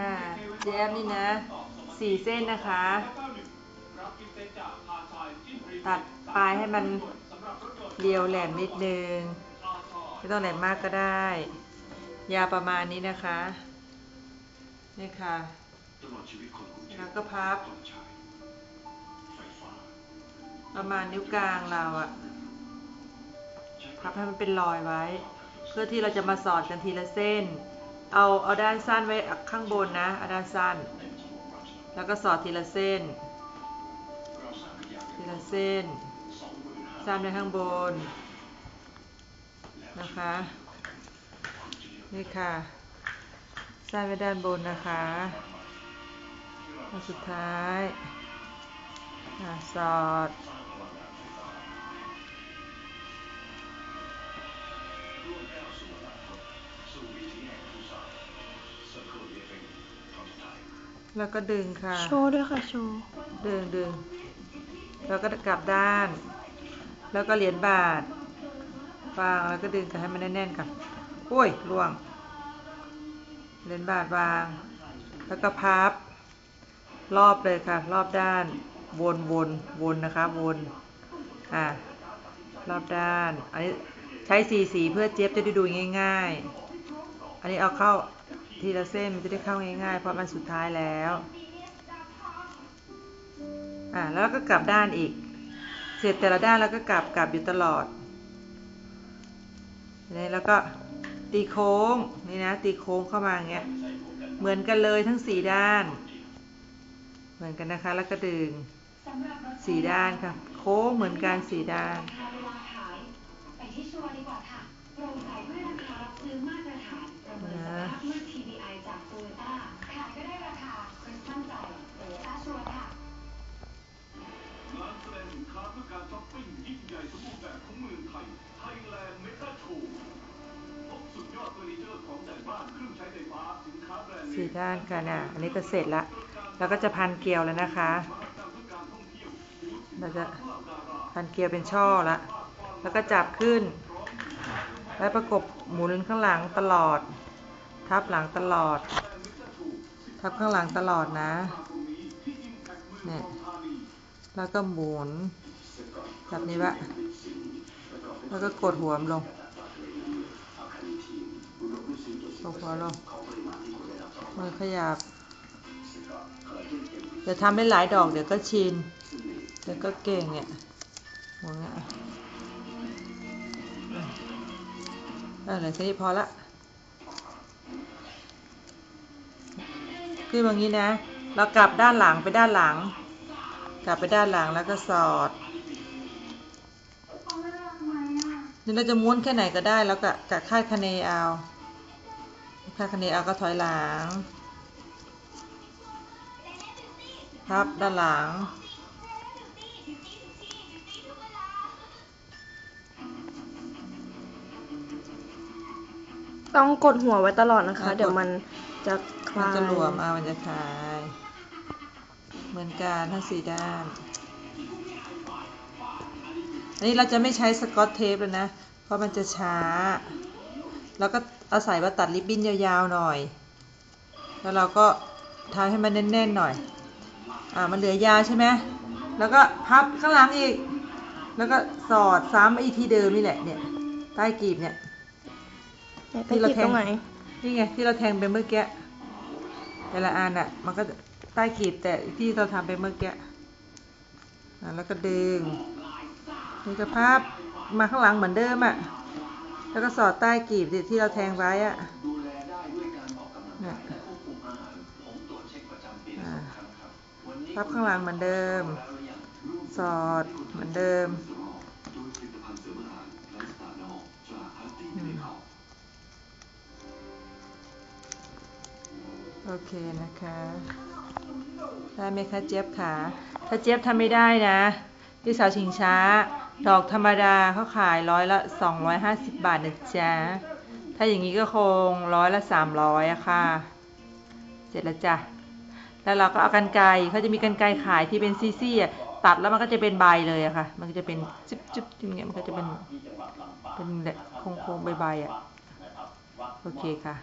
อ่าเจแอมนี่นะสี่เส้นนะคะ ตัดปลายให้มันเรียวแหลมนิดนึงไม่ต้องแหลมมากก็ได้ ยาวประมาณนี้นะคะ นี่ค่ะ แล้วก็พับ ประมาณนิ้วกลางเราอะพับให้มันเป็นรอยไว้ เพื่อที่เราจะมาสอดกันทีละเส้น เอาเอาด้านสั้นไว้ข้างบนนะเอาด้านสั้น แล้วก็สอดทีละเส้น ทีละเส้น สั้นไว้ข้างบนนะคะนี่ค่ะสั้นไว้ด้านบนนะคะแล้วสุดท้ายอะสอด แล้วก็ดึงค่ะ โชว์ด้วยค่ะโชว์ ดึงดึงแล้วก็กลับด้าน แล้วก็เหรียญบาทวางแล้วก็ดึงกันให้มันแน่นๆกันอุ้ยล่วง เหรียญบาทวาง แล้วก็พับ รอบเลยค่ะ รอบด้าน วนวนวนนะคะวนอะรอบด้าน อันนี้ใช้สีสีเพื่อเจี๊ยบจะได้ดูง่าย ๆ อันนี้เอาเข้าทีละเส้นมันจะได้เข้าง่ายๆ เพราะมันสุดท้ายแล้ว อ่าแล้วก็กลับด้านอีก เสร็จแต่ละด้านแล้วก็กลับกลับอยู่ตลอดนี่แล้วก็ตีโค้งนี่นะตีโค้งเข้ามาอย่างเงี้ยเหมือนกันเลยทั้งสี่ด้าน เหมือนกันนะคะแล้วก็ดึงสี่ด้านค่ะโค้งเหมือนกันสี่ด้าน นะสภาพเมื่ด้านใจโตโยต้าชัวร์ค่ะงานแสดงสินค้าเพื่อการช้อปปิ้งยิ่งใหญ่สมบูรณ์แบบของเมืองไทยไทยแลนด์เมกาโชว์พบสุดยอดเฟอร์นิเจอร์ของแต่งบ้านเครื่องใช้ไฟฟ้าสินค้าแบรนด์เนสี่มด้านค่ะน่ะอันนี้ก็เสร็จละแล้วก็จะพันเกลียวแล้วนะคะ เราจะพันเกลียวเป็นช่อละ แล้วก็จับขึ้น แล้วประกบหมุนข้างหลังตลอด ทับหลังตลอด ทับข้างหลังตลอดนะเนี่ยแล้วก็หมุนแบบนี้วะแล้วก็กดหัวมันลงกดหัวลงมือขยับเดี๋ยวทำได้หลายดอกเดี๋ยวก็ชิน เดี๋ยวก็เก่งเนี่ยหมุนอะเออเหลือแค่นี้พอละ คือแบบนี้นะ เรากลับด้านหลังไปด้านหลัง กลับไปด้านหลังแล้วก็สอดนี่เราจะม้วนแค่ไหนก็ได้แล้วก็กะคาดคะเนเอาคาดคะเนเอาก็ถอยหลังพับด้านหลังต้องกดหัวไว้ตลอดนะคะอะกดเดี๋ยวมัน จะคมันลายจะหลวมเอามันจะคลาย เหมือนกันทั้งสี่ด้าน อันนี้เราจะไม่ใช้สกอตเทปแล้วนะ เพราะมันจะช้า แล้วก็อาศัยว่าตัดริบบิ้นยาวๆหน่อย แล้วเราก็ทำให้มันแน่นๆหน่อย อ่า มันเหลือยาวใช่ไหมแล้วก็พับข้างหลังอีก แล้วก็สอดซ้ำอีกที่เดิมนี่แหละเนี่ย ใต้กรีบเนี่ย ไหนไปที่เราติดแทตรงงไหน นี่ไงที่เราแทงไปเมื่อกี้แต่ละอันอะ มันก็ใต้ขีดแต่ที่เราทำไปเมื่อกี้แล้วก็ดึงนี่ก็พับมาข้างหลังเหมือนเดิมอะ แล้วก็สอดใต้กีบที่เราแทงไว้อะนี่ยอะพับข้างหลังเหมือนเดิม สอดเหมือนเดิม โอเคนะคะ ได้ไหมคะเจี๊ยบขา ถ้าเจี๊ยบทำไม่ได้นะที่สาวชิงช้า ดอกธรรมดาเขาขายร้อยละ 250 บาทนะจ๊ะ ถ้าอย่างนี้ก็คงร้อยละ 300อะค่ะ เสร็จแล้วจ้ะ แล้วเราก็เอากันไกรเขาจะมีกันไกรขายที่เป็นซี่ๆอะตัดแล้วมันก็จะเป็นใบเลยอะค่ะ มันก็จะเป็นจุ๊บจุ๊บอย่างเงี้ยมันก็จะเป็นเป็นแบบโค้งๆใบๆอะโอเคค่ะ